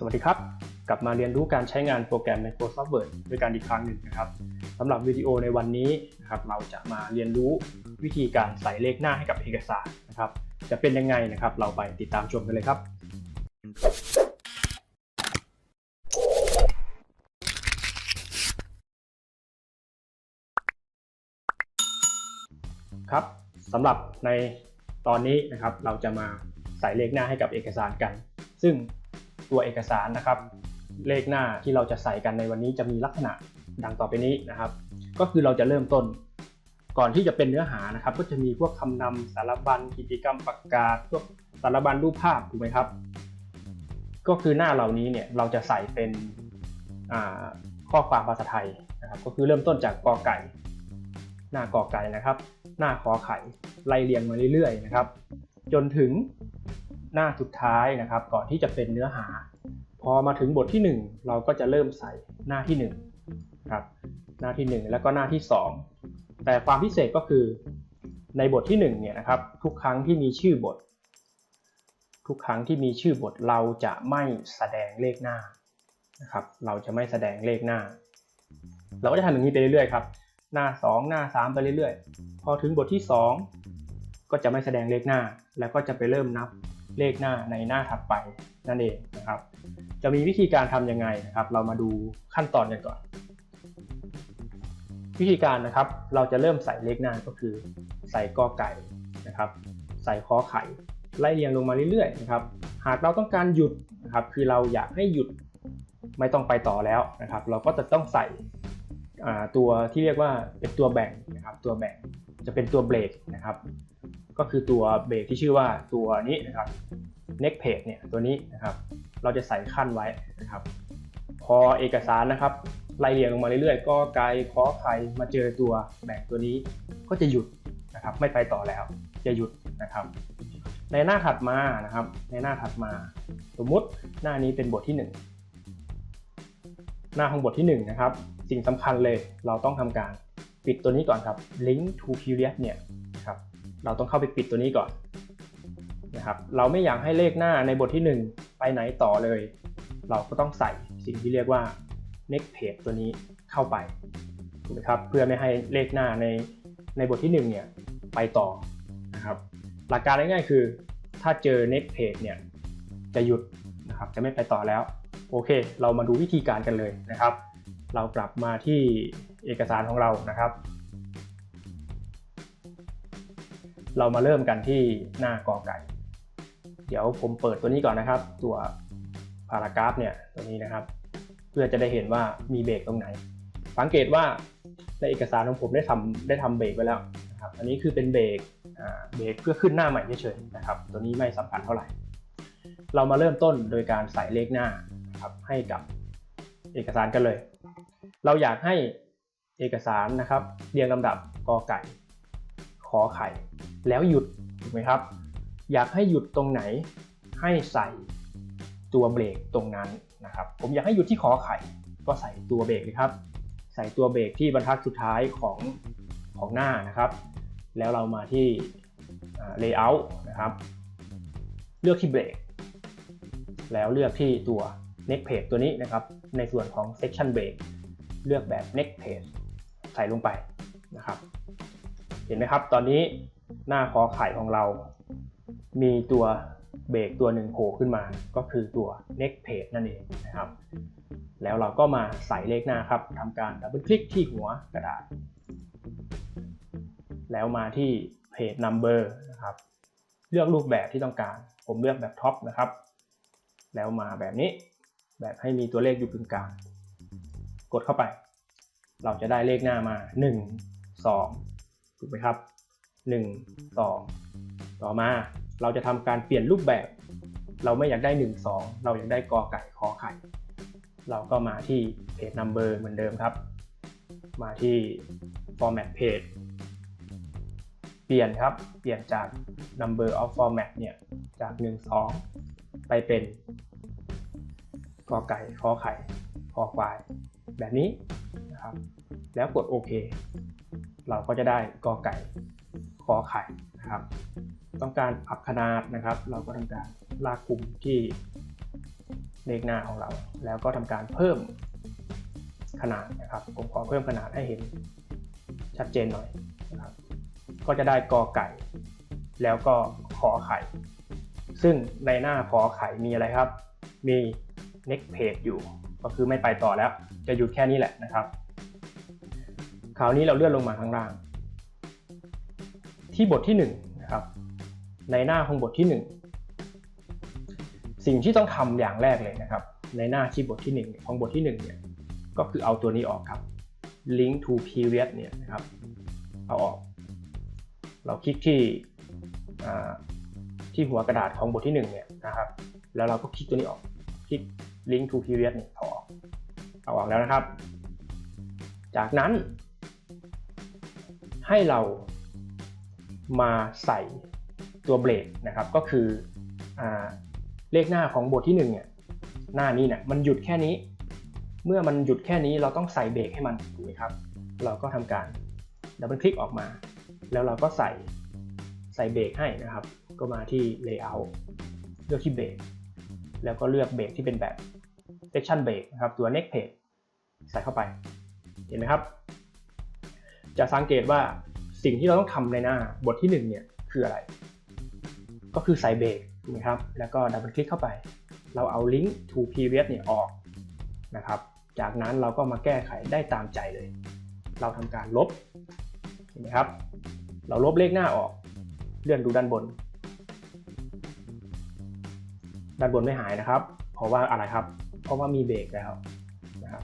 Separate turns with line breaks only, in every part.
สวัสดีครับ กลับมาเรียนรู้การใช้งานโปรแกรม Microsoft Word ด้วยกันอีกครั้งหนึ่งนะครับสำหรับวิดีโอในวันนี้นะครับเราจะมาเรียนรู้วิธีการใส่เลขหน้าให้กับเอกสารนะครับ จะเป็นยังไงนะครับ เราไปติดตามชมกันเลยครับ ครับสำหรับในตอนนี้นะครับเราจะมาใส่เลขหน้าให้กับเอกสารกัน ซึ่ง ตัวเอกสารนะครับ เลขหน้าที่เราจะใส่กันในวันนี้จะมีลักษณะดังต่อไปนี้นะครับ ก็คือเราจะเริ่มต้น ก่อนที่จะเป็นเนื้อหานะครับ ก็จะมีพวกคำนำสารบัญกิจกรรมประกาศพวกสารบัญรูปภาพถูกไหมครับ ก็คือหน้าเหล่านี้เนี่ยเราจะใส่เป็นข้อความภาษาไทยนะครับ ก็คือเริ่มต้นจากกอไก่ หน้ากอไก่นะครับ หน้าขอไข่ไล่เรียงมาเรื่อยๆนะครับ จนถึง หน้าสุดท้ายนะครับ ก่อนที่จะเป็นเนื้อหา พอมาถึงบทที่ 1 เราก็จะเริ่มใส่หน้าที่1ครับหน้าที่ 1 แล้วก็หน้าที่ 2 แต่ความพิเศษก็คือในบทที่1เนี่ยนะครับทุกครั้งที่มีชื่อบท ทุกครั้งที่มีชื่อบทเราจะไม่แสดงเลขหน้านะครับเราจะไม่แสดงเลขหน้า เราก็จะทำอย่างนี้ไปเรื่อยๆครับหน้า 2 หน้า 3 ไปเรื่อยๆ พอถึงบทที่ 2 ก็จะไม่แสดงเลขหน้า แล้วก็จะไปเริ่มนับ เลขหน้าในหน้าถัดไปนั่นเองนะครับ จะมีวิธีการทำยังไงนะครับ เรามาดูขั้นตอนกันก่อน วิธีการนะครับ เราจะเริ่มใส่เลขหน้าก็คือ ใส่กอไก่นะครับ ใส่ขอไข่ไล่เรียงลงมาเรื่อยๆนะครับ หากเราต้องการหยุดนะครับ คือเราอยากให้หยุดไม่ต้องไปต่อแล้วนะครับ เราก็จะต้องใส่ตัวที่เรียกว่าเป็นตัวแบ่งนะครับ ตัวแบ่งจะเป็นตัวเบรกนะครับ ก็คือตัวเบรกที่ชื่อว่าตัวนี้นะครับ next page เนี่ยตัวนี้นะครับ เราจะใส่ขั้นไว้นะครับ พอเอกสารนะครับไล่เรียงลงมาเรื่อยๆ ก็ไกลขอไข่มาเจอตัวแบ่งตัวนี้ก็จะหยุดนะครับ ไม่ไปต่อแล้ว จะหยุดนะครับ ในหน้าถัดมานะครับ ในหน้าถัดมา สมมุติหน้านี้เป็นบทที่ 1 หน้าของบทที่1นะครับสิ่งสำคัญเลยเราต้องทำการปิดตัวนี้ก่อนครับ link to period เนี่ย เราต้องเข้าไปปิดตัวนี้ก่อนนะครับเราไม่อยากให้เลขหน้าในบทที่ 1 ไปไหนต่อเลย เราก็ต้องใส่สิ่งที่เรียกว่า next page ตัวนี้เข้าไปถูกไหมครับเพื่อไม่ให้เลขหน้าในในบทที่1เนี่ยไปต่อนะครับหลักการง่ายๆคือ ถ้าเจอ next page เนี่ยจะหยุดนะครับจะไม่ไปต่อแล้วโอเค เรามาดูวิธีการกันเลยนะครับ เรากลับมาที่เอกสารของเรานะครับ เรามาเริ่มกันที่หน้ากอไก่ เดี๋ยวผมเปิดตัวนี้ก่อนนะครับ ตัวพารากราฟเนี่ยตัวนี้นะครับ เพื่อจะได้เห็นว่ามีเบรกตรงไหน สังเกตว่าในเอกสารของผมได้ทำได้ทำเบรกไว้แล้วนะครับ อันนี้คือเป็นเบรกเบรกเพื่อขึ้นหน้าใหม่เฉยๆนะครับ ตัวนี้ไม่สำคัญเท่าไหร่ เรามาเริ่มต้นโดยการใส่เลขหน้านะครับให้กับเอกสารกันเลย เราอยากให้เอกสารนะครับเรียงลำดับกอไก่ ขอไข่ แล้วหยุดถูกไหมครับ อยากให้หยุดตรงไหนให้ใส่ตัวเบรกตรงนั้นนะครับ ผมอยากให้หยุดที่ขอไข่ ก็ใส่ตัวเบรกเลยครับ ใส่ตัวเบรกที่บรรทัดสุดท้ายของของหน้านะครับ แล้วเรามาที่ layout นะครับ เลือกที่เบรกแล้วเลือกที่ตัว next page ตัวนี้นะครับ ในส่วนของ section break เลือกแบบ next page ใส่ลงไปนะครับ เห็นไหมครับ ตอนนี้หน้าขอไข่ของเรา มีตัวเบรกตัวหนึ่งโผล่ขึ้นมา ก็คือตัว next page นั่นเองนะครับ แล้วเราก็มาใส่เลขหน้าครับทำการดับเบิลคลิกที่หัวกระดาษ แล้วมาที่ page number นะครับ เลือกรูปแบบที่ต้องการ ผมเลือกแบบท็อปนะครับ แล้วมาแบบนี้ แบบให้มีตัวเลขอยู่ตรงกลาง กดเข้าไป เราจะได้เลขหน้ามา 1 2 ถูกไหมครับ 1 2 ต่อมาเราจะทำการเปลี่ยนรูปแบบ เราไม่อยากได้ 1 2 เราอยากได้กอไก่ขอไข่ เราก็มาที่ page number เหมือนเดิมครับ มาที่ format page เปลี่ยนครับ เปลี่ยนจาก number of format เนี่ย จาก 1 2 ไปเป็นกอไก่ขอไข่คอควาย แบบนี้นะครับ แล้วกดโอเค เราก็จะได้กอไก่ขอไข่นะครับ ต้องการปรับขนาดนะครับ เราก็ทำการลากกลุ่มที่เลขหน้าของเรา แล้วก็ทำการเพิ่มขนาดนะครับ ผมขอเพิ่มขนาดให้เห็นชัดเจนหน่อยนะครับ ก็จะได้กอไก่ แล้วก็ขอไข่ ซึ่งในหน้าขอไข่มีอะไรครับ มี next page อยู่ ก็คือไม่ไปต่อแล้ว จะหยุดแค่นี้แหละนะครับ คราวนี้เราเลื่อนลงมาข้างล่าง ที่บทที่1นนะครับ ในหน้าของบทที่ 1 สิ่งที่ต้องทำอย่างแรกเลยนะครับ ในหน้าที่บทที่ 1 ของบทที่1เนี่ยก็คือเอาตัวนี้ออกครับ link to previous เนี่ยนะครับ เอาออก เราคลิกที่ที่หัวกระดาษของบทที่1เนี่ยนะครับ แล้วเราก็คลิกตัวนี้ออก คลิก link to previous เนี่ยถอดเอาออกแล้วนะครับ จากนั้น ให้เรามาใส่ตัวเบรกนะครับ ก็คืออเลขหน้าของบทที่1เนี่ยหน้านี้เนี่ยมันหยุดแค่นี้ เมื่อมันหยุดแค่นี้เราต้องใส่เบรกให้มันถูกไหมครับ เราก็ทำการดับเบิลคลิกออกมา แล้วเราก็ใส่ใส่เบรกให้นะครับ ก็มาที่ Layout เลือกที่เบรกแล้วก็เลือกเบรกที่เป็นแบบ Section Break นะครับ ตัว Next Page ใส่เข้าไป เห็นไหมครับ จะสังเกตว่าสิ่งที่เราต้องทำในหน้าบทที่ 1 เนี่ยคืออะไร ก็คือใส่เบรกถูกไหมครับแล้วก็ดับเบิลคลิกเข้าไป เราเอา Link to Previous เนี่ยออกนะครับ จากนั้นเราก็มาแก้ไขได้ตามใจเลย เราทำการลบเห็นไหมครับ เราลบเลขหน้าออก เลื่อนดูด้านบน ด้านบนไม่หายนะครับ เพราะว่าอะไรครับ เพราะว่ามีเบรกแล้วนะครับ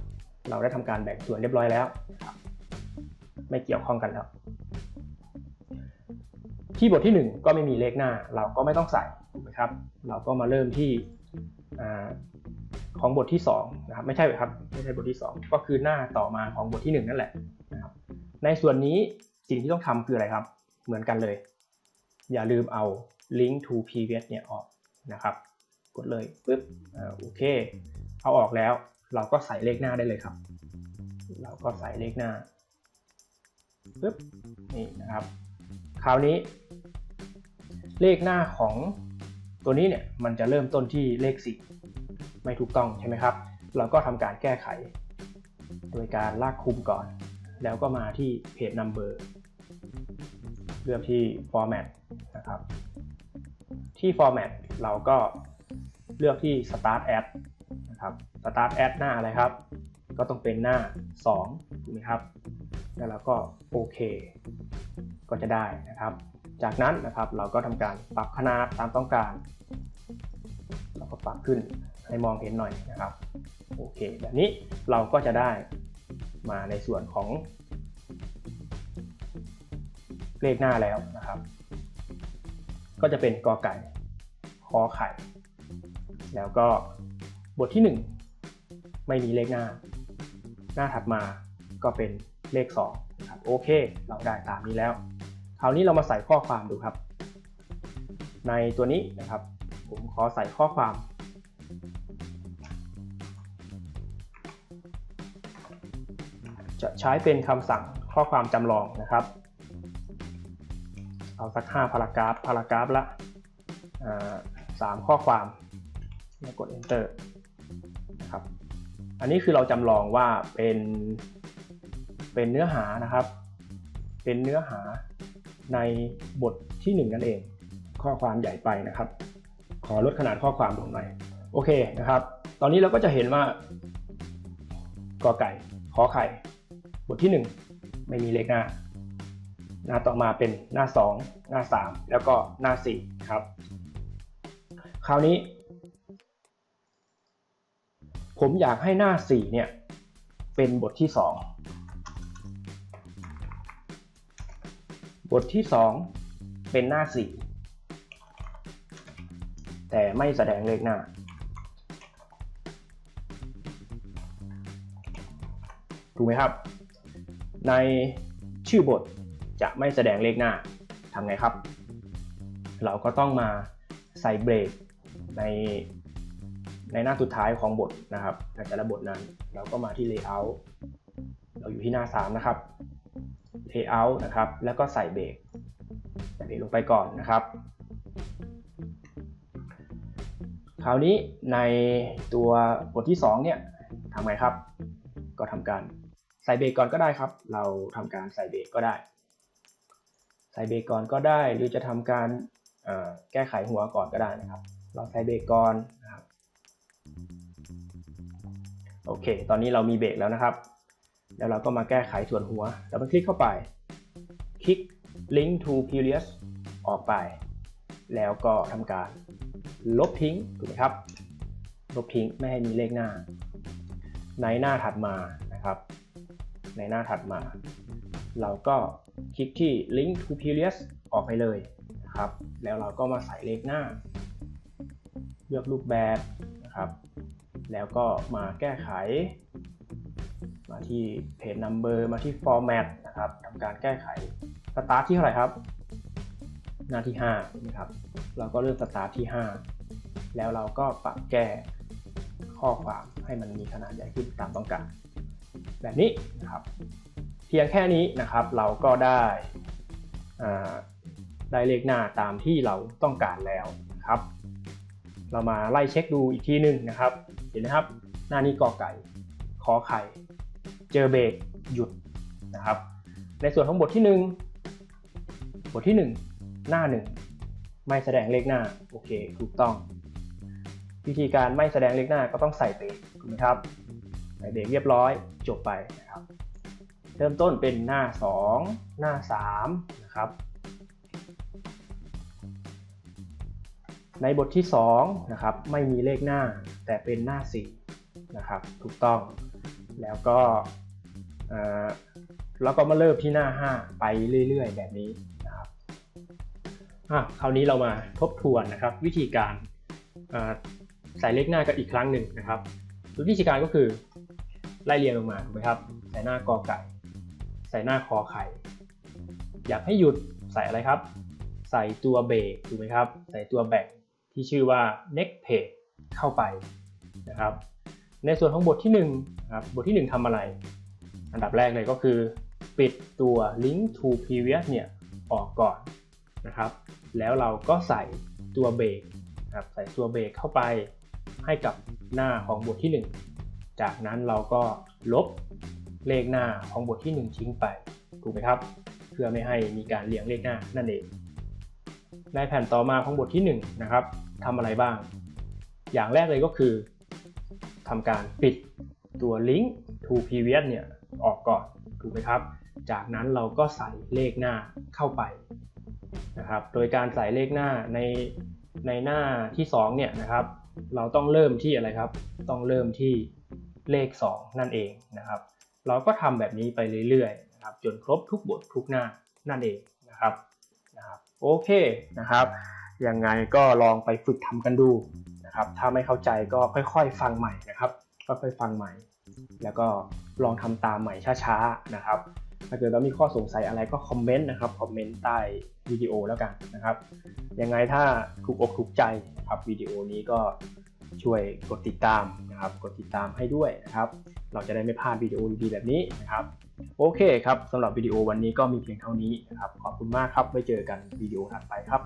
เราได้ทำการแบ่งส่วนเรียบร้อยแล้วนะครับ ไม่เกี่ยวข้องกันแล้วที่บทที่ 1 ก็ไม่มีเลขหน้า เราก็ไม่ต้องใส่ถูกไหมครับ เราก็มาเริ่มที่ของบทที่2นะครับไม่ใช่ครับไม่ใช่บทที่ 2 ก็คือหน้าต่อมาของบทที่ 1 นั่นแหละนะครับในส่วนนี้สิ่งที่ต้องทำคืออะไรครับ เหมือนกันเลย อย่าลืมเอา link to previous เนี่ยออกนะครับกดเลยปึ๊บอ่าโอเค เอาออกแล้ว เราก็ใส่เลขหน้าได้เลยครับ เราก็ใส่เลขหน้า ปึ๊บนี่นะครับ คราวนี้ เลขหน้าของตัวนี้เนี่ยมันจะเริ่มต้นที่เลข 4 ไม่ถูกต้องใช่ไหมครับ เราก็ทำการแก้ไข โดยการลากคุมก่อน แล้วก็มาที่ page number เลือกที่ format นะครับ ที่ format เราก็เลือกที่ start at นะครับ start at หน้าอะไรครับ ก็ต้องเป็นหน้า2ถูกไหมครับ แล้วเราก็โอเค ก็จะได้นะครับ จากนั้นนะครับเราก็ทำการปรับขนาดตามต้องการ เราก็ปรับขึ้นให้มองเห็นหน่อยนะครับโอเคแบบนี้เราก็จะได้มาในส่วนของ เลขหน้าแล้วนะครับ ก็จะเป็นกอไก่คอไข่ แล้วก็บทที่ 1 ไม่มีเลขหน้า หน้าถัดมาก็เป็น เลข2นะครับโอเค เราได้ตามนี้แล้ว คราวนี้เรามาใส่ข้อความดูครับ ในตัวนี้นะครับ ผมขอใส่ข้อความ จะใช้เป็นคำสั่งข้อความจำลองนะครับ เอาสัก5พารากราฟพารากราฟละสามข้อความแล้วกด enter นะครับ อันนี้คือเราจำลองว่าเป็น เป็นเนื้อหานะครับ เป็นเนื้อหาในบทที่ 1 นั่นเอง ข้อความใหญ่ไปนะครับ ขอลดขนาดข้อความลงหน่อยโอเคนะครับ ตอนนี้เราก็จะเห็นว่ากอไก่ขอไข่ บทที่ 1 ไม่มีเลขหน้า หน้าต่อมาเป็นหน้า 2 หน้า 3 แล้วก็หน้า4ครับ คราวนี้ ผมอยากให้หน้า4เนี่ยเป็นบทที่ 2 บทที่ 2 เป็นหน้า 4 แต่ไม่แสดงเลขหน้า ถูกไหมครับ ในชื่อบทจะไม่แสดงเลขหน้าทำไงครับ เราก็ต้องมาใส่เบรกในในหน้าสุดท้ายของบทนะครับในแต่ละบทนั้น เราก็มาที่ layout เราอยู่ที่หน้า 3 นะครับ layout นะครับ แล้วก็ใส่เบรกใส่เบรกลงไปก่อนนะครับ คราวนี้ในตัวบทที่2เนี่ยทำไงครับ ก็ทำการใส่เบรกก่อนก็ได้ครับ เราทำการใส่เบรกก็ได้ ใส่เบรกก่อนก็ได้ หรือจะทำการแก้ไขหัวก่อนก็ได้นะครับ เราใส่เบรกก่อนนะครับ โอเค ตอนนี้เรามีเบรกแล้วนะครับ แล้วเราก็มาแก้ไขส่วนหัว แล้วมันคลิกเข้าไป คลิก link to previous ออกไป แล้วก็ทำการลบทิ้งถูกไหมครับ ลบทิ้งไม่ให้มีเลขหน้า ในหน้าถัดมานะครับ ในหน้าถัดมา เราก็คลิกที่ link to previous ออกไปเลยนะครับ แล้วเราก็มาใส่เลขหน้า เลือกรูปแบบนะครับ แล้วก็มาแก้ไข มาที่ page number มาที่ format นะครับทำการแก้ไขสตาร์ทที่เท่าไหร่ครับ หน้าที่5นะครับ เราก็เลือกสตาร์ทที่ 5 แล้วเราก็ปรับแก้ข้อความให้มันมีขนาดใหญ่ขึ้นตามต้องการแบบนี้นะครับเพียงแค่นี้นะครับเราก็ได้ได้เลขหน้าตามที่เราต้องการแล้วนะครับ เรามาไล่เช็คดูอีกทีหนึงนะครับ เห็นไหมครับ หน้านี้กอไก่ ขอไข่ เจอเบรกหยุดนะครับ ในส่วนของบทที่ 1 บทที่ 1 หน้า 1 ไม่แสดงเลขหน้า โอเค ถูกต้อง วิธีการไม่แสดงเลขหน้าก็ต้องใส่เบรกถูกไหมครับ ใส่เบรกเรียบร้อยจบไปนะครับ เริ่มต้นเป็นหน้า 2 หน้า 3 นะครับ ในบทที่2นะครับไม่มีเลขหน้าแต่เป็นหน้า 4 นะครับ ถูกต้องแล้วก็ แล้วก็มาเริ่มที่หน้า 5 ไปเรื่อยๆ แบบนี้นะครับคราวนี้เรามาทบทวนนะครับ วิธีการใส่เลขหน้ากันอีกครั้งหนึ่งนะครับ วิธีการก็คือไล่เรียงลงมาถูกไหมครับ ใส่หน้ากอไก่ ใส่หน้าคอไข่ อยากให้หยุดใส่อะไรครับ ใส่ตัวเบรกถูกไหมครับ ใส่ตัวแบ่งที่ชื่อว่า next page เข้าไปนะครับ ในส่วนของบทที่1นะครับบทที่ 1ทำอะไร อันดับแรกเลยก็คือ ปิดตัว link to previous เนี่ยออกก่อนนะครับ แล้วเราก็ใส่ตัวเบรกครับใส่ตัวเบรกเข้าไปให้กับหน้าของบทที่ 1 จากนั้นเราก็ลบเลขหน้าของบทที่ 1 ทิ้งไป ถูกไหมครับ เพื่อไม่ให้มีการเรียงเลขหน้านั่นเอง ในแผ่นต่อมาของบทที่ 1 นะครับทำอะไรบ้าง อย่างแรกเลยก็คือทำการปิดตัว link to previous เนี่ย ออกก่อนถูกไหมครับ จากนั้นเราก็ใส่เลขหน้าเข้าไปนะครับ โดยการใส่เลขหน้าในในหน้าที่2เนี่ยนะครับ เราต้องเริ่มที่อะไรครับ ต้องเริ่มที่เลข 2 นั่นเองนะครับ เราก็ทำแบบนี้ไปเรื่อยๆนะครับ จนครบทุกบททุกหน้านั่นเองนะครับนะครับ โอเคนะครับ ยังไงก็ลองไปฝึกทำกันดูนะครับ ถ้าไม่เข้าใจก็ค่อยๆ ฟังใหม่นะครับ ค่อยๆ ฟังใหม่ แล้วก็ลองทำตามใหม่ช้าๆนะครับ ถ้าเกิดว่ามีข้อสงสัยอะไรก็คอมเมนต์นะครับ คอมเมนต์ใต้วิดีโอแล้วกันนะครับ ยังไงถ้าถูกอกถูกใจนะครับวิดีโอนี้ก็ช่วยกดติดตามนะครับ กดติดตามให้ด้วยนะครับ เราจะได้ไม่พลาดวิดีโอดีๆแบบนี้นะครับ โอเคครับสำหรับวิดีโอวันนี้ก็มีเพียงเท่านี้นะครับ ขอบคุณมากครับไว้เจอกันวิดีโอถัดไปครับ